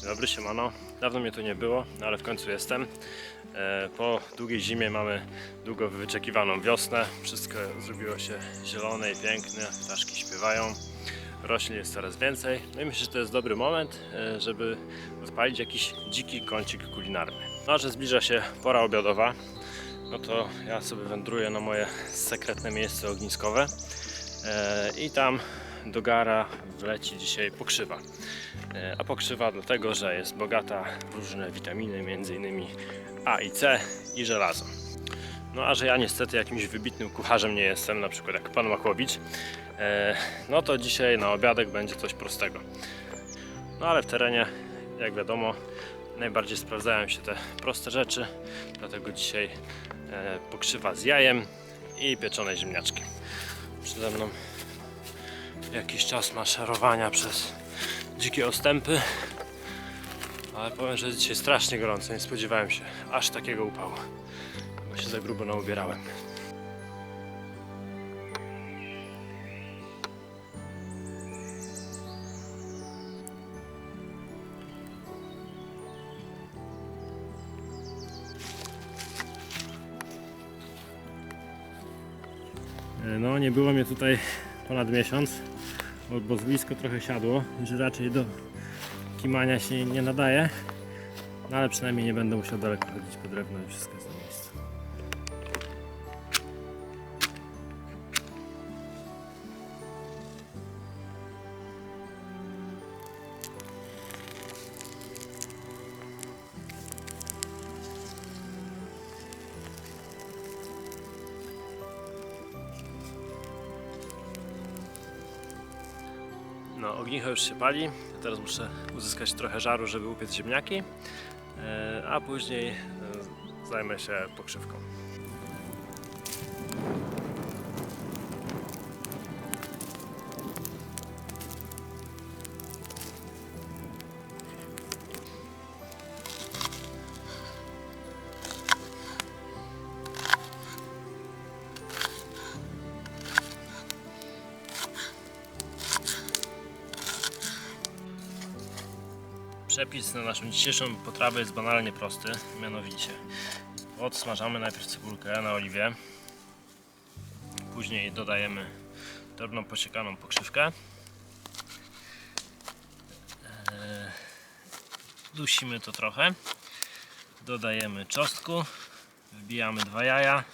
Dzień dobry, siemano. Dawno mnie tu nie było, no ale w końcu jestem. E, Po długiej zimie mamy długo wyczekiwaną wiosnę. Wszystko zrobiło się zielone i piękne, ptaszki śpiewają, roślin jest coraz więcej. No i myślę, że to jest dobry moment, e, żeby odpalić jakiś dziki kącik kulinarny. No, że zbliża się pora obiadowa, no to ja sobie wędruję na moje sekretne miejsce ogniskowe E, i tam do gara wleci dzisiaj pokrzywa. E, A pokrzywa dlatego, że jest bogata w różne witaminy, m.in. A i C i żelazo. No a że ja niestety jakimś wybitnym kucharzem nie jestem, na przykład jak pan Machłowicz, e, no to dzisiaj na obiadek będzie coś prostego. No ale w terenie, jak wiadomo, najbardziej sprawdzają się te proste rzeczy, dlatego dzisiaj e, pokrzywa z jajem i pieczone ziemniaczki. Przede mną jakiś czas maszerowania przez dzikie ostępy. Ale powiem, że dzisiaj strasznie gorąco. Nie spodziewałem się aż takiego upału. Bo się za grubo naubierałem. No, nie było mnie tutaj ponad miesiąc, bo bozwisko trochę siadło, że raczej do kimania się nie nadaje. No ale przynajmniej nie będę musiał daleko chodzić po drewno i wszystko jest na miejscu. No, ognicho już się pali. Teraz muszę uzyskać trochę żaru, żeby upiec ziemniaki, e, a później e, zajmę się pokrzywką. Przepis na naszą dzisiejszą potrawę jest banalnie prosty, mianowicie odsmażamy najpierw cebulkę na oliwie, później dodajemy drobną posiekaną pokrzywkę, Eee, dusimy to trochę, dodajemy czosnku, wbijamy dwa jaja,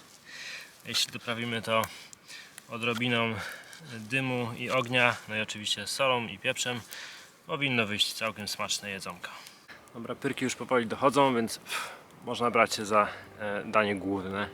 jeśli doprawimy to odrobiną dymu i ognia, no i oczywiście solą i pieprzem, powinno wyjść całkiem smaczne jedzonko. Dobra, pyrki już powoli dochodzą, więc pff, można brać się za e, danie główne.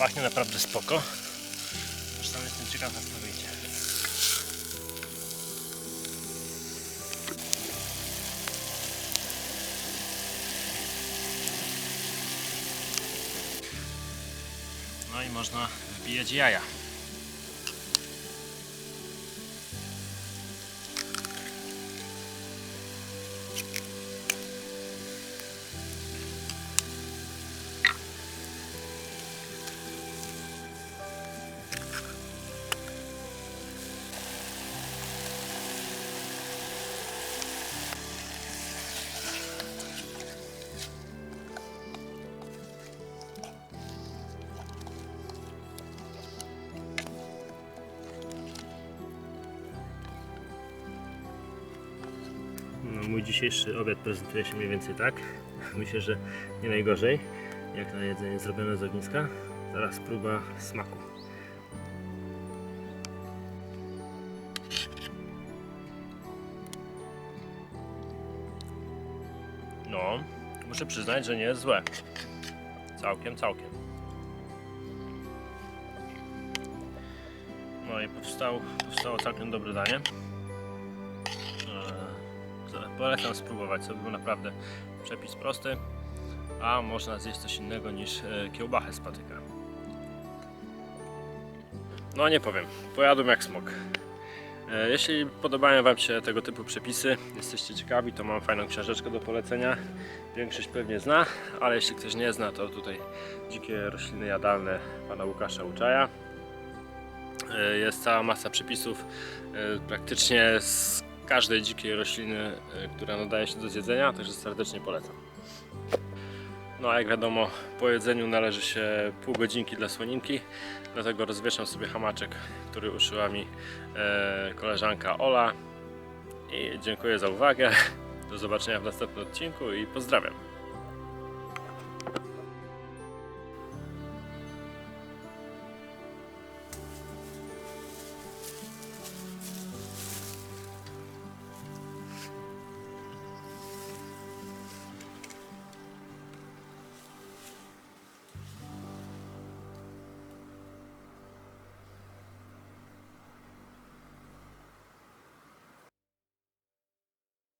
Pachnie naprawdę spoko. Zresztą jestem ciekaw, jak to wyjdzie. No i można wbijać jaja. Mój dzisiejszy obiad prezentuje się mniej więcej tak. Myślę, że nie najgorzej, jak na jedzenie zrobione z ogniska. Teraz próba smaku. No, muszę przyznać, że nie jest złe. Całkiem, całkiem. No i powstał, powstało całkiem dobre danie. Polecam spróbować, to był naprawdę przepis prosty, a można zjeść coś innego niż e, kiełbachę z patyka. No nie powiem, pojadłem jak smok. E, Jeśli podobają Wam się tego typu przepisy, jesteście ciekawi, to mam fajną książeczkę do polecenia. Większość pewnie zna, ale jeśli ktoś nie zna, to tutaj dzikie rośliny jadalne pana Łukasza Uczaja. E, Jest cała masa przepisów praktycznie z każdej dzikiej rośliny, e, która nadaje się do zjedzenia, także serdecznie polecam. No a jak wiadomo, po jedzeniu należy się pół godzinki dla słoninki, dlatego rozwieszam sobie hamaczek, który uszyła mi e, koleżanka Ola. I dziękuję za uwagę. Do zobaczenia w następnym odcinku i pozdrawiam.